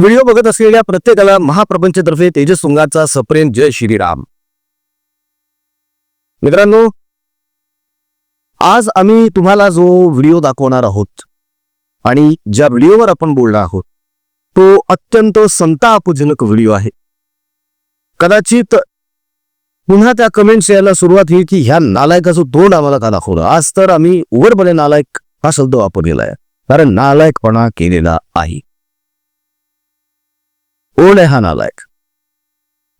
Video बघत असलेल्या प्रत्येकाला महाप्रपंचतर्फे तेजस सुंगाचा सप्रेम जय श्रीराम. मित्रांनो आज आम्ही तुम्हाला जो व्हिडिओ दाखवणार आहोत आणि ज्या व्हिडिओवर आपण बोलणार आहोत तो अत्यंत संतापजनक व्हिडिओ आहे. कदाचित पुन्हा त्या कमेंट्स यायला सुरुवात होईल की ह्या नालायकाचं तोंड आम्हाला का दाखवलं? आज तर आम्ही उघडपणे नालायक हा शब्द वापरलेला आहे. कारण नालायकपणा केलेला आहे. ओले हा नालायक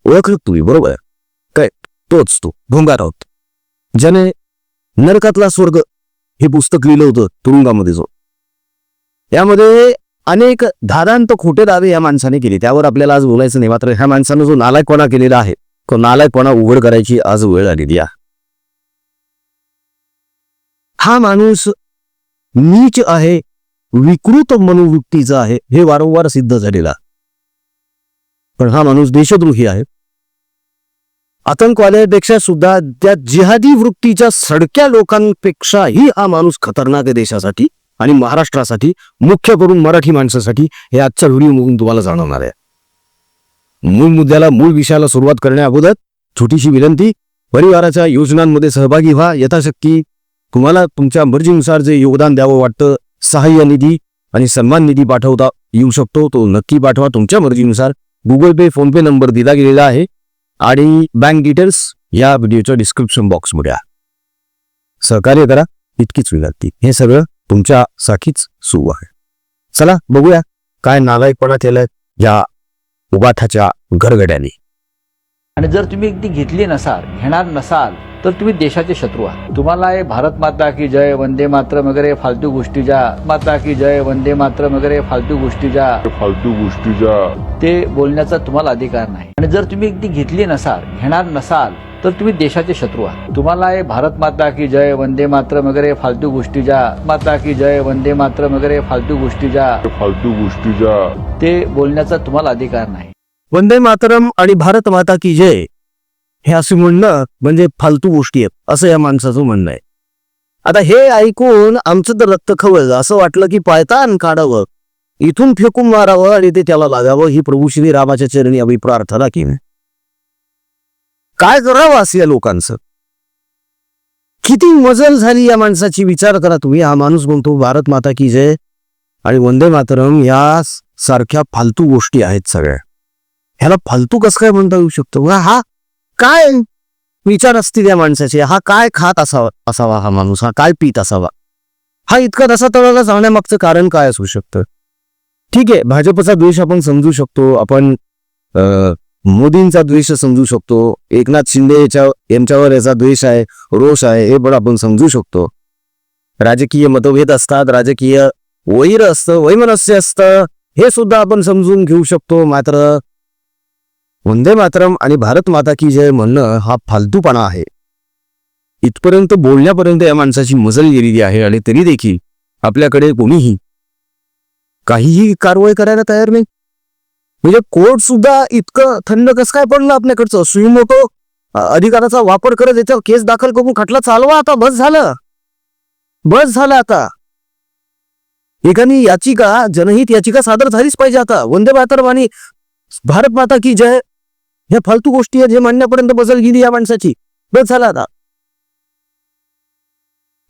ओळखलं तुम्ही बरोबर काय तोच तो भोंगार आहोत ज्याने नरकातला स्वर्ग हे पुस्तक लिहिलं होतं तुरुंगामध्ये जो यामध्ये अनेक धारांत खोटे दावे या माणसाने केले. त्यावर आपल्याला आज बोलायचं नाही. मात्र ह्या माणसानं जो नालायकपणा केलेला आहे. तो नालायकपणा उघड करायची आज वेळ आलेली आहे. हा माणूस नीच आहे विकृत मनोवृत्तीचा आहे हे वारंवार सिद्ध झालेला. पण हा माणूस देशद्रोही आहे. आतंकवाद्यापेक्षा सुद्धा त्या जिहादी वृत्तीच्या सडक्या लोकांपेक्षाही हा माणूस खतरनाक आहे देशासाठी आणि महाराष्ट्रासाठी मुख्य करून मराठी माणसासाठी हे आजच्या व्हिडिओ मधून तुम्हाला जाणवणार आहे. मूळ मुद्द्याला मूळ विषयाला सुरुवात करण्या अगोदर छोटीशी विनंती परिवाराच्या योजनांमध्ये सहभागी व्हा. यथाशक्ती तुम्हाला तुमच्या मर्जीनुसार जे योगदान द्यावं वाटतं सहाय्य निधी आणि सन्मान निधी पाठवता येऊ शकतो. तो नक्की पाठवा. तुमच्या मर्जीनुसार गुगल पे फोन पे नंबर दिला गेलेला आहे आणि बँक डिटेल्स या व्हिडिओच्या डिस्क्रिप्शन बॉक्समध्ये आहे. सहकार्य करा इतकीच विनंती. हे सगळं तुमच्यासाठीच सुरू आहे. चला बघूया काय नालायकपणा केलंय या उबाठाच्या घरगड्याने. आणि जर तुम्ही एकदी घेतली नसाल घेणार नसाल तर तुम्ही देशाचे शत्रू आहात. तुम्हाला हे भारत माता की जय वंदे मातरम वगैरे फालतू गोष्टी ज्या माता की जय वंदे मातरम वगैरे फालतू गोष्टी ज्या फालतू गोष्टी ज्या ते बोलण्याचा तुम्हाला अधिकार नाही. आणि जर तुम्ही ती घेतली नसाल घेणार नसाल तर तुम्ही देशाचे शत्रू आहात. तुम्हाला हे भारत माता की जय वंदे मातरम वगैरे फालतू गोष्टी ज्या माता की जय वंदे मातरम वगैरे फालतू गोष्टी ज्या फालतू गोष्टी ज्या ते बोलण्याचा तुम्हाला अधिकार नाही. वंदे मातरम आणि भारत माता की जय हे असं म्हणणं म्हणजे फालतू गोष्टी आहेत असं या माणसाचं म्हणणं आहे. आता हे ऐकून आमचं तर रक्त खवळलं असं वाटलं की पायतान काढावं इथून फेकून मारावं आणि ते त्याला लागावं ही प्रभू श्री रामाच्या चरणी आम्ही प्रार्थना केली. काय करावं असं या लोकांचं? किती मजल झाली या माणसाची विचार करा तुम्ही हा माणूस म्हणतो भारत माता की जय आणि वंदे मातरम या सारख्या फालतू गोष्टी आहेत सगळ्या. ह्याला फालतू कसं काय म्हणता येऊ शकतो? हा काय विचार असतील या माणसाचे? हा काय खात असावा असावा हा माणूस? हा काय पीत असावा? हा इतका तसा तळाला जाण्यामागचं कारण काय असू शकतं? ठीक आहे भाजपचा द्वेष आपण समजू शकतो. आपण मोदींचा द्वेष समजू शकतो. एकनाथ शिंदे याच्या यांच्यावर याचा द्वेष आहे रोष आहे हे पण आपण समजू शकतो. राजकीय मतभेद असतात राजकीय वैर असतं वैमनस्य असतं हे सुद्धा आपण समजून घेऊ शकतो. मात्र वंदे मातरम आणि भारत माता की जय म्हणणं हा फालतूपणा आहे. इथपर्यंत बोलण्यापर्यंत या माणसाची मजल गेलेली आहे आणि तरी देखील आपल्याकडे कोणीही काहीही कारवाई करायला तयार नाही. म्हणजे कोर्ट सुद्धा इतकं थंड कसं काय पडलं आपल्याकडचं? सुईमोटो अधिकाराचा वापर करत याच्यावर केस दाखल करून खटला चालवा आता बस झालं. बस झालं आता. एकाने याचिका जनहित याचिका सादर झालीच पाहिजे आता. वंदे मातरम आणि भारत माता की जय ह्या फालतू गोष्टी आहेत हे म्हणण्यापर्यंत बसल गेली या माणसाची. बस झाला आता.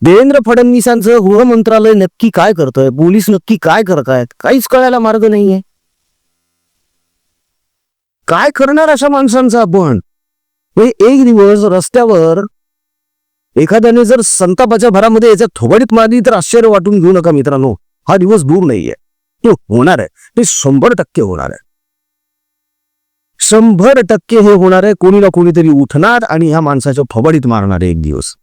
देवेंद्र फडणवीसांचं गृह मंत्रालय नक्की काय करतंय? पोलीस नक्की काय करतायत? काहीच कळायला मार्ग नाहीये. काय करणार अशा माणसांचा आपण? म्हणजे एक दिवस रस्त्यावर एखाद्याने जर संतापाच्या भरामध्ये याच्या थोबडीत मारली तर आश्चर्य वाटून घेऊ नका मित्रांनो. हा दिवस दूर नाहीये. तो होणार आहे. ते शंभर टक्के होणार आहे. शंभर टक्के हे होणार आहे. कोणी ना कोणीतरी उठणार आणि ह्या माणसाच्या फबडीत मारणार आहे एक दिवस.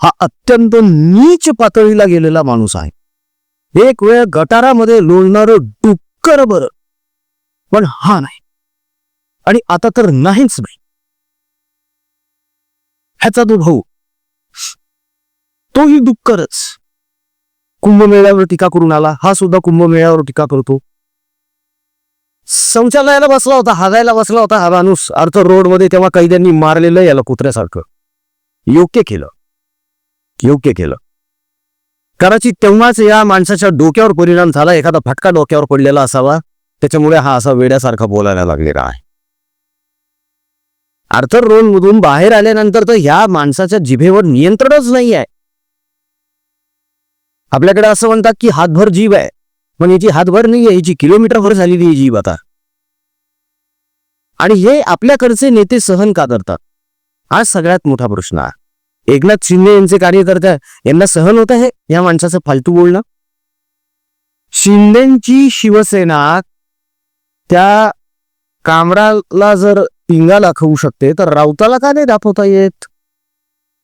हा अत्यंत नीच पातळीला गेलेला माणूस आहे. एक वेळ गटारामध्ये लोळणार डुक्कर बरं. पण हा नाही. आणि आता तर नाहीच नाही ह्याचा तो भाऊ. तोही डुक्करच. कुंभमेळ्यावर टीका करून आला. हा सुद्धा कुंभमेळ्यावर टीका करतो. शौचालयाला बसला होता हागायला बसला होता हा माणूस. अर्थ रोडमध्ये तेव्हा कैद्यांनी मारलेलं याला कुत्र्यासारखं. योग्य केलं. योग्य केलं. कदाचित तेव्हाच या माणसाच्या डोक्यावर परिणाम झाला एखादा फटका डोक्यावर पडलेला असावा. त्याच्यामुळे हा असा वेड्यासारखा बोलायला लागलेला आहे. आर्थर रोल मधून बाहेर आल्यानंतर तर ह्या माणसाच्या जिभेवर नियंत्रणच नाही आहे आपल्याकडे असं म्हणतात की हातभर जीव आहे. पण याची हातभर नाही आहे याची किलोमीटरभर झालेली आहे जीव आता. आणि हे आपल्याकडचे नेते सहन का करतात? हा सगळ्यात मोठा प्रश्न आहे. एकनाथ शिंदे यांचे कार्यकर्ते यांना सहन होत आहे या माणसाचं फालतू बोलणं? शिंदेची शिवसेना त्या कामराला जर पिंगा दाखवू शकते तर राऊताला का नाही दाखवता येत?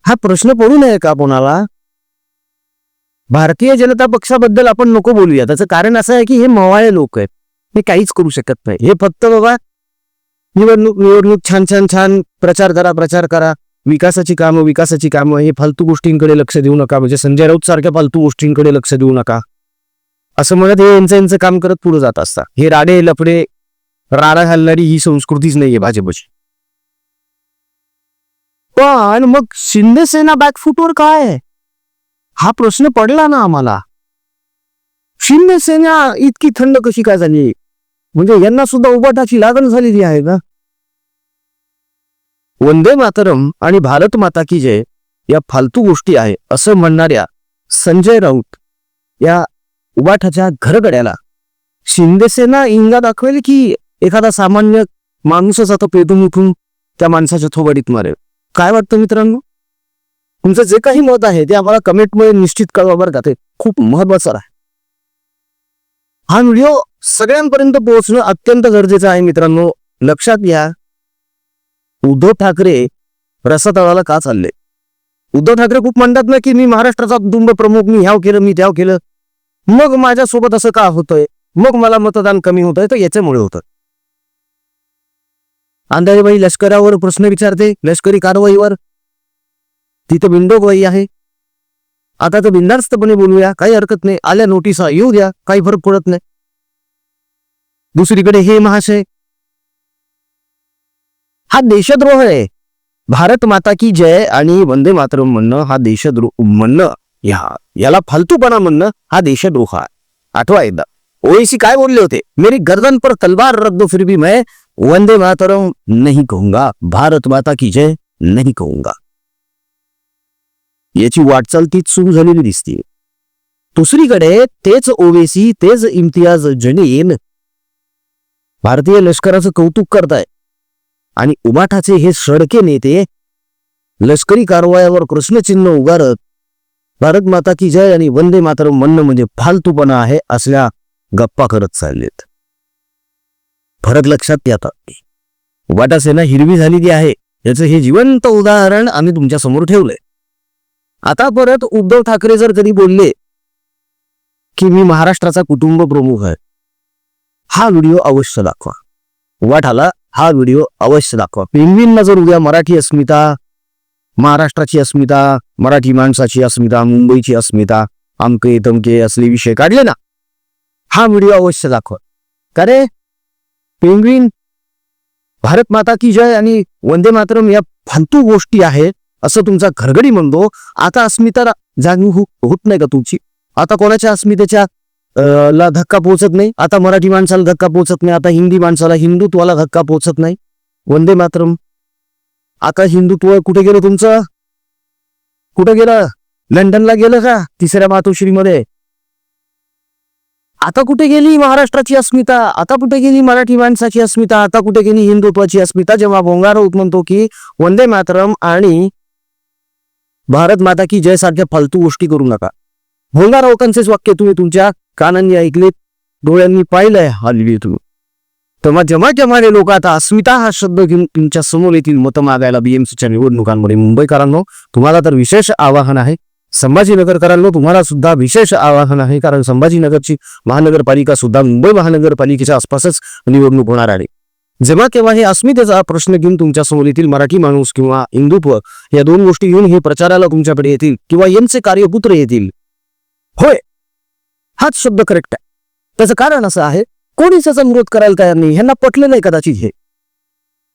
हा प्रश्न पडू नये का कोणाला? भारतीय जनता पक्षाबद्दल आपण नको बोलूया. त्याचं कारण असं आहे की हे मवाळे लोक आहेत. हे काहीच करू शकत नाही. हे फक्त बाबा निवडणूक निवडणूक छान छान छान प्रचार करा प्रचार करा. विकासाची कामं विकासाची कामं. हे फालतू गोष्टींकडे लक्ष देऊ नका. म्हणजे संजय राऊत सारख्या फालतू गोष्टींकडे लक्ष देऊ नका. असं म्हणत हे यांचं यांचं काम करत पुढे जात असतात. हे राडे लफडे राडा घालणारी ही संस्कृतीच नाहीये भाजपची. पण मग शिंदे सेना बॅकफुटवर काय आहे? हा प्रश्न पडला ना आम्हाला. शिंदे सेना इतकी थंड कशी काय झाली? म्हणजे यांना सुद्धा उबाटाची लागण झालेली आहे ना? वंदे मातरम आणि भारत माता की जय या फालतू गोष्टी आहे असं म्हणणाऱ्या संजय राऊत या उबाठाच्या घरगड्याला. शिंदेसेना इंगा दाखवेल की एखादा सामान्य माणूसच आता पेटून उठून त्या माणसाच्या थोबाडीत मारेल. काय वाटतं मित्रांनो? तुमचं जे काही मत आहे ते आम्हाला कमेंटमध्ये निश्चित कळवा बरं का. ते खूप महत्वाचं आहे. हा व्हिडिओ सगळ्यांपर्यंत पोहोचणं अत्यंत गरजेचं आहे मित्रांनो. लक्षात घ्या. उद्धव ठाकरे रसातळाला का चालले? उद्धव ठाकरे खूप म्हणतात ना की मी महाराष्ट्राचा कुटुंब प्रमुख मी ह्याव केलं मी त्याव केलं. मग माझ्यासोबत असं का होतंय? मग मला मतदान कमी होतंय तर याच्यामुळे होतं अंदाजेबाई लष्करावर प्रश्न विचारते लष्करी कारवाईवर तिथं बिंडोकवाई आहे. आता तर बिंदास्तपणे बोलूया. काही हरकत नाही. आल्या नोटिसा येऊ द्या. काही फरक पडत नाही. दुसरीकडे हे महाशय. हा देशद्रोह आहे. भारत माता की जय आणि वंदे मातरम म्हणणं हा देशद्रोह म्हणणं. या याला फालतूपणा म्हणणं हा देशद्रोह आहे. आठवा एकदा. ओएसी काय बोलले होते? मेरी गर्दन पर तलवार रख दो फिर भी मैं वंदे मातरम नहीं कहूंगा. भारत माता की जय नहीं कहूंगा. याची वाटचाल तीच सुरू झालेली दिसते दुसरीकडे तेच ओवेसी तेच इम्तियाज जलील भारतीय लष्कराचं कौतुक करताय. आणि उबाठाचे हे सडके नेते लष्करी कारवायावर प्रश्नचिन्ह उगारत भारत माता की जय आणि वंदे मातरम म्हणणं म्हणजे फालतूपणा आहे असल्या गप्पा करत चाललेत. फरक लक्षात येतात उबाटा सेना हिरवी झालेली आहे याचं हे जिवंत उदाहरण आम्ही तुमच्यासमोर ठेवलंय. आता परत उद्धव ठाकरे जर कधी बोलले की मी महाराष्ट्राचा कुटुंब प्रमुख आहे हा व्हिडिओ अवश्य दाखवा. उबाठाला हा व्हिडिओ अवश्य दाखवा. पेंगवीनला जर उद्या मराठी अस्मिता महाराष्ट्राची अस्मिता मराठी माणसाची अस्मिता मुंबईची अस्मिता आमके तमके असले विषय काढले ना हा व्हिडिओ अवश्य दाखवा. का रे? भारत माता की जय आणि वंदे मातरम या फालतू गोष्टी आहेत असं तुमचा घरगडी म्हणतो. आता अस्मिता जाणीव हो- होत नाही का तुमची? आता कोणाच्या अस्मितेच्या ला धक्का पोहोचत नाही? आता मराठी माणसाला धक्का पोहोचत नाही. आता हिंदी माणसाला हिंदुत्वाला धक्का पोहोचत नाही. वंदे मातरम. आता हिंदुत्व कुठे गेलं तुमचं? कुठे गेलं? लंडनला गेलं का? तिसऱ्या मातोश्रीमध्ये? आता कुठे गेली महाराष्ट्राची अस्मिता? आता कुठे गेली मराठी माणसाची अस्मिता? आता कुठे गेली हिंदुत्वाची अस्मिता? जेव्हा भोंगार होत म्हणतो की वंदे मातरम आणि भारत माता की जय सारख्या फालतू गोष्टी करू नका. भोंगार राऊतांचेच वाक्य तुम्ही तुमच्या कानांनी ऐकले डोळ्यांनी पाहिलंय हल्ली तुम्ही. तेव्हा जमा जमाने लोक आता अस्मिता हा शब्द घेऊन तुमच्यासमोर येतील मतं मागायला बीएमसीच्या निवडणुकांमध्ये. मुंबईकरांनो तुम्हाला तर विशेष आवाहन आहे. संभाजीनगरकरांनो तुम्हाला सुद्धा विशेष आवाहन आहे कारण संभाजीनगरची महानगरपालिका सुद्धा मुंबई महानगरपालिकेच्या आसपासच निवडणूक होणार आहे. जेव्हा केव्हा हे अस्मितेचा प्रश्न घेऊन तुमच्यासमोर येतील मराठी माणूस किंवा हिंदुत्व या दोन गोष्टी घेऊन हे प्रचाराला तुमच्याकडे येतील किंवा यांचे कार्यपुत्र येतील. होय हाच शब्द करेक्ट आहे. त्याचं कारण असं आहे कोणीच त्याचा विरोध करायला तयार नाही ह्यांना पटलं नाही कदाचित हे.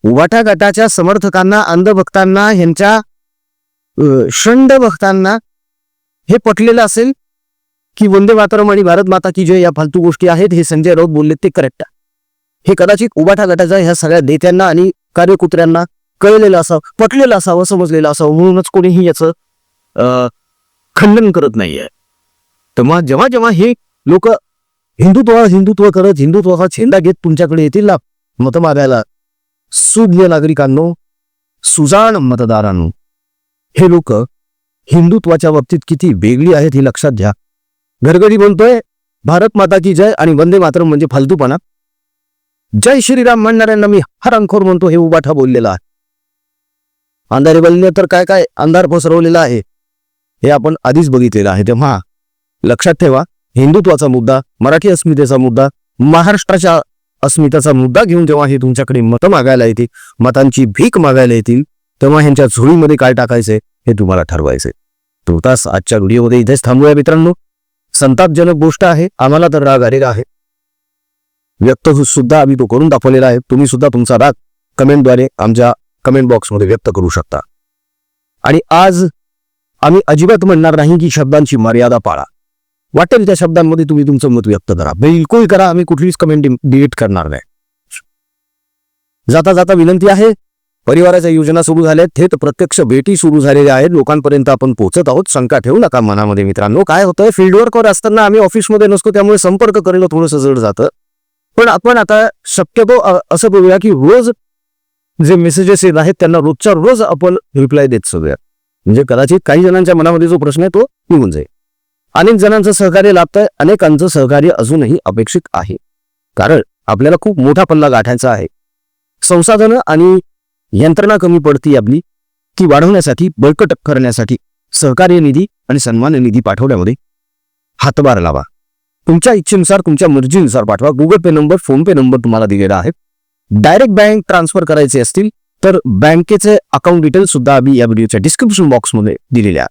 वाटाघाटाच्या गटाच्या समर्थकांना अंधभक्तांना ह्यांच्या षंड शंड भक्तांना हे पटलेलं असेल की वंदे मातरम आणि भारत माता की जय या फालतू गोष्टी आहेत हे संजय राऊत बोलले ते करेक्ट आहे. हे कदाचित उबाठा गटाच्या ह्या सगळ्या नेत्यांना आणि कार्यकुत्र्यांना कळलेलं असावं पटलेलं असावं समजलेलं असावं म्हणूनच कोणीही याचं अं, खंडन करत नाहीये. तेव्हा जेव्हा जेव्हा हे लोक हिंदुत्व हिंदुत्व करत हिंदुत्वाचा छेंडा घेत तुमच्याकडे येतील ना मत मागायला. सुज्ञ नागरिकांनो सुजाण मतदारांनो हे लोक हिंदुत्वाच्या बाबतीत किती वेगळी आहेत हे लक्षात घ्या. घरगडी बोलतोय भारत माता की जय आणि वंदे मातरम म्हणजे फालतूपणा. जय श्रीराम म्हणणाऱ्यांना मी हर अंखोर म्हणतो हे उबाठा बोललेला आहे. अंधारे बोलले तर काय काय अंधार पसरवलेला आहे हे आपण आधीच बघितलेलं आहे. तेव्हा लक्षात ठेवा हिंदुत्वाचा मुद्दा मराठी अस्मितेचा मुद्दा महाराष्ट्राच्या अस्मिताचा मुद्दा घेऊन जेव्हा हे तुमच्याकडे मतं मागायला येतील मतांची भीक मागायला येतील तेव्हा ह्यांच्या झोळीमध्ये काय टाकायचंय हे तुम्हाला ठरवायचंय. तुर्तास आजच्या व्हिडिओमध्ये इथेच थांबूया मित्रांनो. संतापजनक गोष्ट आहे आम्हाला तर राग आलेला आहे. व्यक्त सुद्धा आम्ही तो करून दाखवलेला आहे. तुम्ही सुद्धा तुमचा राग कमेंटद्वारे आमच्या कमेंट बॉक्समध्ये व्यक्त करू शकता. आणि आज आम्ही अजिबात म्हणणार नाही की शब्दांची मर्यादा पाळा. वाटेल त्या शब्दांमध्ये तुम्ही तुमचं मत व्यक्त करा. बिलकुल करा आम्ही कुठलीच कमेंट डिलीट करणार नाही. जाता जाता विनंती आहे परिवाराच्या योजना सुरू झाल्या आहेत थेट प्रत्यक्ष भेटी सुरू झालेल्या आहेत. लोकांपर्यंत आपण पोहोचत आहोत. शंका ठेवू नका मनामध्ये मित्रांनो. काय होतंय? फील्डवर्कवर असताना आम्ही ऑफिसमध्ये नसतो त्यामुळे संपर्क करणं थोडंसं जड जातं. पण आपण आता शक्यतो असं करूया की रोज जे मेसेजेस येत आहेत त्यांना रोजच्या रोज आपण रिप्लाय देत सगळ्या म्हणजे कदाचित काही जणांच्या मनामध्ये जो प्रश्न आहे तो निघून जाईल. अनेक जणांचं सहकार्य लाभतंय अनेकांचं सहकार्य अजूनही अपेक्षित आहे. कारण आपल्याला खूप मोठा पल्ला गाठायचा आहे. संसाधनं आणि यंत्रणा कमी पडती आपली ती वाढवण्यासाठी बळकट करण्यासाठी सहकार्य निधी आणि सन्मान निधी पाठवण्यामध्ये हातभार लावा. तुमच्या इच्छेनुसार तुमच्या मर्जीनुसार पाठवा. Google Pay number PhonePe number तुम्हाला दिलेला आहे. डायरेक्ट बँक ट्रान्सफर करायचे असतील तर बँकेचे अकाउंट डिटेल्स सुद्धा आम्ही या व्हिडिओच्या डिस्क्रिप्शन बॉक्समध्ये दिलेले आहे.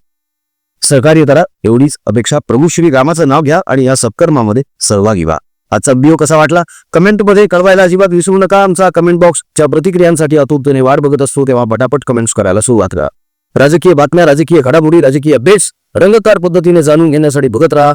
सहकार्य करा. एवढीच अपेक्षा. प्रभू श्री रामाचं नाव घ्या आणि या सत्कर्मामध्ये सहभागी व्हा. आजचा व्हिडिओ कसा वाटला? कमेंटमध्ये कळवायला अजिबात विसरू नका. आमचा कमेंट बॉक्सच्या प्रतिक्रियांसाठी अतुलतेने वाट बघत असतो तेव्हा पटापट कमेंट्स करायला सुरुवात करा. राजकीय बातम्या राजकीय घडामोडी राजकीय अपडेट्स रंगकार पद्धतीने जाणून घेण्यासाठी बघत राहा.